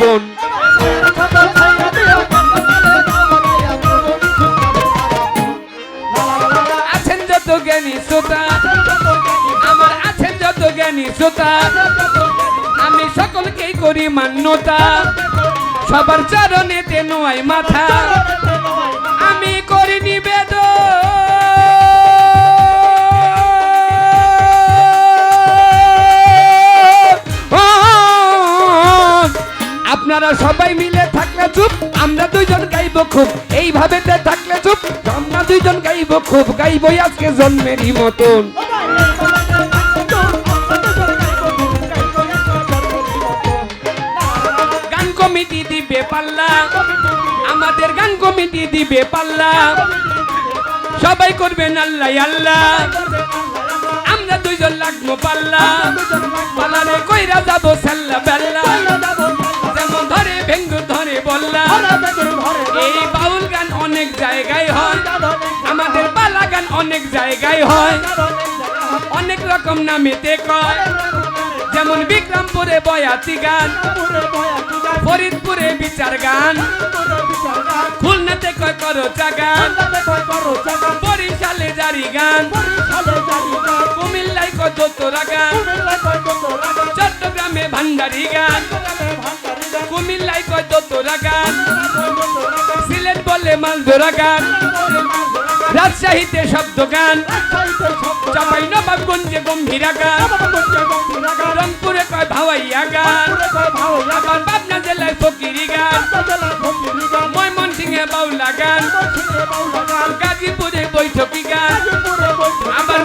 আপন আছেন যত জ্ঞানী শ্রোতা, আমার আছেন যত জ্ঞানী শ্রোতা, আমি সকলকেই করি মান্যতা। সবার চরণে নোয়াই মাথা আপনারা সবাই মিলে থাকলে চুপ, আমরা দুইজন গাইব খুব। এইভাবে থাকলে চুপ, আমরা দুইজন গাইব খুব। গাইবই আজকে জন্মেরই মতন। গান কমিটি দিবে পাল্লা, আমাদের গান কমিটি দিবে পাল্লা। সবাই করবেন আল্লাহ আল্লাহ আমরা দুইজন লাগবো পাল্লা। পাল্লারে কইরা যাব সাল্লা বেল্লা। জায়গায় হয়। আমাদের পালা গান অনেক জায়গায় হয়। অনেক রকম নামেতে কয়। যেমন বিক্রমপুরে বয়াতি গান, ফরিদপুরে বিচার গান, খুলনাতে কয় করো গান, বরিশালে জারি গান, কুমিল্লায় কয় দোতরা গান, চট্টগ্রামে ভান্ডারি গান, কুমিল্লায় কয় দোতরা গান বলে জোড়া গান। রাজশাহীতে শব্দ গান। চাপাই নবাবগঞ্জে গম্ভীরা গান। রংপুরে কয় ভাওয়াইয়া গান। আবার পাবনা জেলায় ফকিরি গান। ময়মনসিংহে বাউলা গান। গাজীপুরে বৈঠকি গান। আবার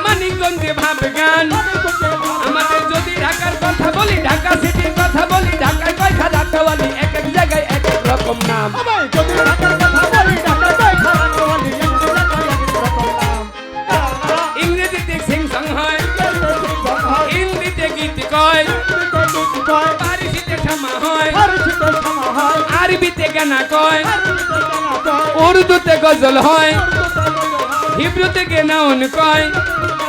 হয়। হিন্দিতে গীত কয়। পারিসিতে ঠামা হয়। আরবিতে গানা কয়। উর্দুতে গজল হয়। হিব্রুতে কয়। গান হয় এই